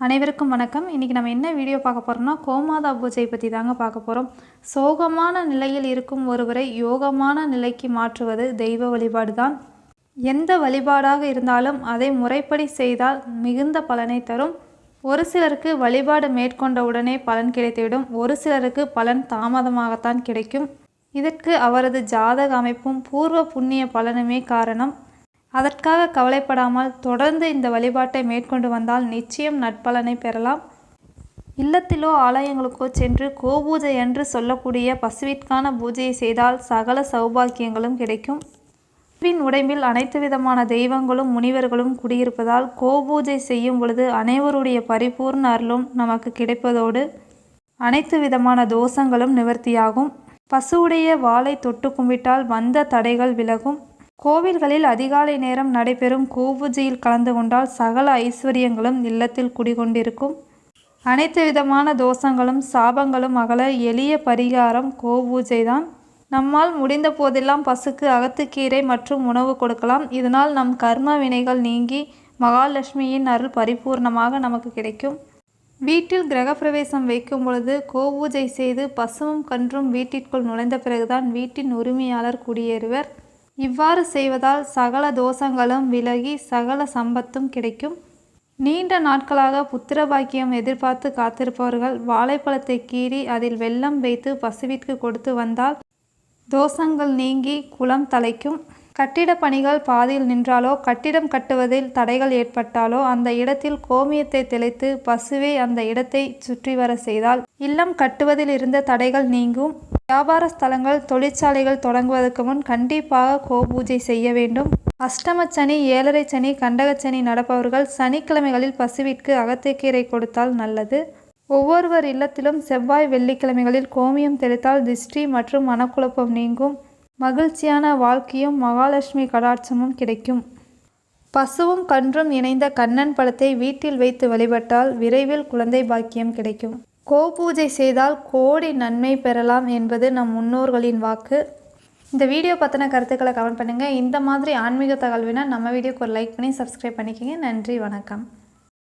அனைவருக்கும் வணக்கம். இன்றைக்கி நம்ம என்ன வீடியோ பார்க்க போகிறோம்னா கோமாதா பூஜை பற்றி தாங்க பார்க்க போகிறோம் சோகமான நிலையில் இருக்கும் ஒருவரை யோகமான நிலைக்கு மாற்றுவது தெய்வ வழிபாடு தான் எந்த வழிபாடாக இருந்தாலும் அதை முறைப்படி செய்தால் மிகுந்த பலனை தரும். ஒரு சிலருக்கு வழிபாடு மேற்கொண்ட உடனே பலன் கிடைத்துவிடும். ஒரு சிலருக்கு பலன் தாமதமாகத்தான் கிடைக்கும். இதற்கு அவரது ஜாதக அமைப்பும் பூர்வ புண்ணிய பலனுமே காரணம். அதற்காக கவலைப்படாமல் தொடர்ந்து இந்த வழிபாட்டை மேற்கொண்டு வந்தால் நிச்சயம் நட்பலனை பெறலாம். இல்லத்திலோ ஆலயங்களுக்கோ சென்று கோபூஜை என்று சொல்லக்கூடிய பசுவிற்கான பூஜையை செய்தால் சகல சௌபாக்கியங்களும் கிடைக்கும். பின் உடம்பில் அனைத்து விதமான தெய்வங்களும் முனிவர்களும் குடியிருப்பதால் கோபூஜை செய்யும் பொழுது அனைவருடைய பரிபூர்ண அருளும் நமக்கு கிடைப்பதோடு அனைத்து விதமான தோஷங்களும் நிவர்த்தியாகும். பசுவுடைய வாளை தொட்டு கும்பிட்டால் வந்த தடைகள் விலகும். கோவில்களில் அதிகாலை நேரம் நடைபெறும் கோபூஜையில் கலந்து கொண்டால் சகல ஐஸ்வர்யங்களும் இல்லத்தில் குடிகொண்டிருக்கும். அனைத்து விதமான தோஷங்களும் சாபங்களும் அகல எளிய பரிகாரம் கோபூஜை தான் நம்மால் முடிந்த போதெல்லாம் பசுக்கு அகத்துக்கீரை மற்றும் உணவு கொடுக்கலாம். இதனால் நம் கர்ம வினைகள் நீங்கி மகாலட்சுமியின் அருள் பரிபூர்ணமாக நமக்கு கிடைக்கும். வீட்டில் கிரகப்பிரவேசம் வைக்கும் பொழுது கோபூஜை செய்து பசுவும் கன்றும் வீட்டிற்குள் நுழைந்த பிறகுதான் வீட்டின் உரிமையாளர் குடியேறுவர். இவ்வாறு செய்வதால் சகல தோஷங்களும் விலகி சகல சம்பத்தும் கிடைக்கும். நீண்ட நாட்களாக புத்திர பாக்கியம் எதிர்பார்த்து காத்திருப்பவர்கள் வாழைப்பழத்தை கீறி அதில் வெள்ளம் வைத்து பசுவிற்கு கொடுத்து வந்தால் தோஷங்கள் நீங்கி குளம் தலைக்கும். கட்டிட பணிகள் பாதியில் நின்றாலோ கட்டிடம் கட்டுவதில் தடைகள் ஏற்பட்டாலோ அந்த இடத்தில் கோமியத்தை தெளித்து பசுவை அந்த இடத்தை சுற்றி வர செய்தால் இல்லம் கட்டுவதில் இருந்த தடைகள் நீங்கும். வியாபார ஸ்தலங்கள் தொழிற்சாலைகள் தொடங்குவதற்கு முன் கண்டிப்பாக கோபூஜை செய்ய வேண்டும். அஷ்டமச்சனி ஏழரை சனி கண்டகச்சனி நடப்பவர்கள் சனிக்கிழமைகளில் பசுவிற்கு அகத்தைக்கீரை கொடுத்தால் நல்லது. ஒவ்வொருவர் இல்லத்திலும் செவ்வாய் வெள்ளிக்கிழமைகளில் கோமியம் தெளித்தால் திஷ்டி மற்றும் மனக்குழப்பம் நீங்கும். மகிழ்ச்சியான வாழ்க்கையும் மகாலட்சுமி கடாட்சமும் கிடைக்கும். பசுவும் கன்றும் இணைந்த கண்ணன் படத்தை வீட்டில் வைத்து வழிபட்டால் விரைவில் குழந்தை பாக்கியம் கிடைக்கும். கோபூஜை செய்தால் கோடி நன்மை பெறலாம் என்பது நம் முன்னோர்களின் வாக்கு. இந்த வீடியோ பற்றின கருத்துக்களை கமெண்ட் பண்ணுங்கள் இந்த மாதிரி ஆன்மீக தகவல்வினா நம்ம வீடியோக்கு ஒரு லைக் பண்ணி சப்ஸ்கிரைப் பண்ணிக்கோங்க. நன்றி வணக்கம்.